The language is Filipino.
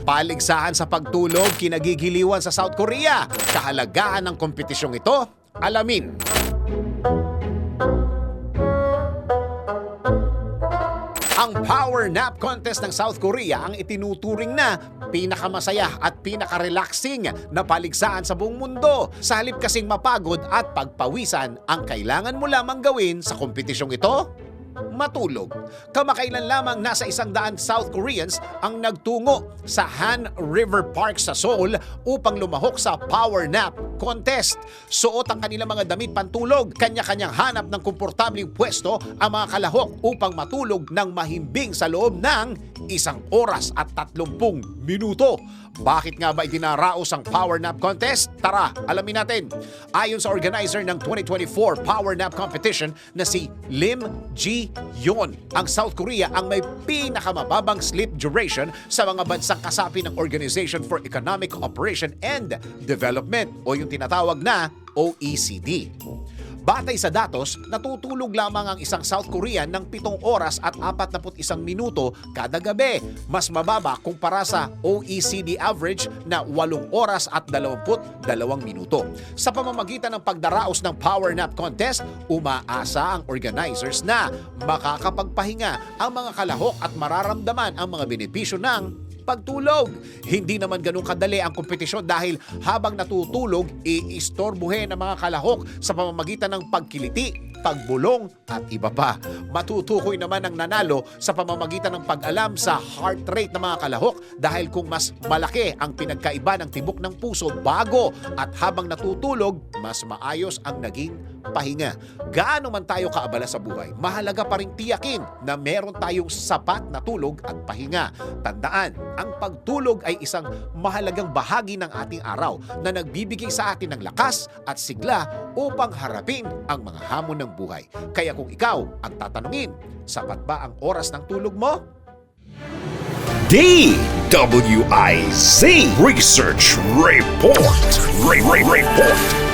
Paligsahan sa pagtulog kinagigiliwan sa South Korea. Kahalagahan ng kompetisyong ito, alamin. Ang Power Nap Contest ng South Korea ang itinuturing na pinakamasaya at pinaka-relaxing na paligsahan sa buong mundo. Sa halip kasing mapagod at pagpawisan, ang kailangan mo lamang gawin sa kompetisyong ito, matulog. Kamakailan lamang nasa isang daan South Koreans ang nagtungo sa Han River Park sa Seoul upang lumahok sa Power Nap Contest. Suot ang kanilang mga damit pantulog. Kanya-kanyang hanap ng komportabling pwesto ang mga kalahok upang matulog ng mahimbing sa loob ng isang oras at tatlumpung minuto. Bakit nga ba itinaraos ang Power Nap Contest? Tara, alamin natin. Ayon sa organizer ng 2024 Power Nap Competition na si Lim Ji Yon, ang South Korea ang may pinakamababang sleep duration sa mga bansang kasapi ng Organization for Economic Cooperation and Development o yung tinatawag na OECD. Batay sa datos, natutulog lamang ang isang South Korean ng 7 oras at 41 minuto kada gabi. Mas mababa kumpara sa OECD average na 8 oras at 22 minuto. Sa pamamagitan ng pagdaraos ng Power Nap Contest, umaasa ang organizers na makakapagpahinga ang mga kalahok at mararamdaman ang mga benepisyo ng pagtulog. Hindi naman ganun kadali ang kompetisyon dahil habang natutulog, iistorbuhin ang mga kalahok sa pamamagitan ng pagkiliti, pagbulong at iba pa. Matutukoy naman ang nanalo sa pamamagitan ng pag-alam sa heart rate ng mga kalahok dahil kung mas malaki ang pinagkaiba ng tibok ng puso bago at habang natutulog, mas maayos ang naging pahinga. Gaano man tayo kaabala sa buhay, mahalaga pa rin tiyakin na meron tayong sapat na tulog at pahinga. Tandaan, ang pagtulog ay isang mahalagang bahagi ng ating araw na nagbibigay sa atin ng lakas at sigla upang harapin ang mga hamon ng buhay. Kaya kung ikaw ang tatanungin, sapat ba ang oras ng tulog mo? DWIZ Research Report. Re- Re- Report.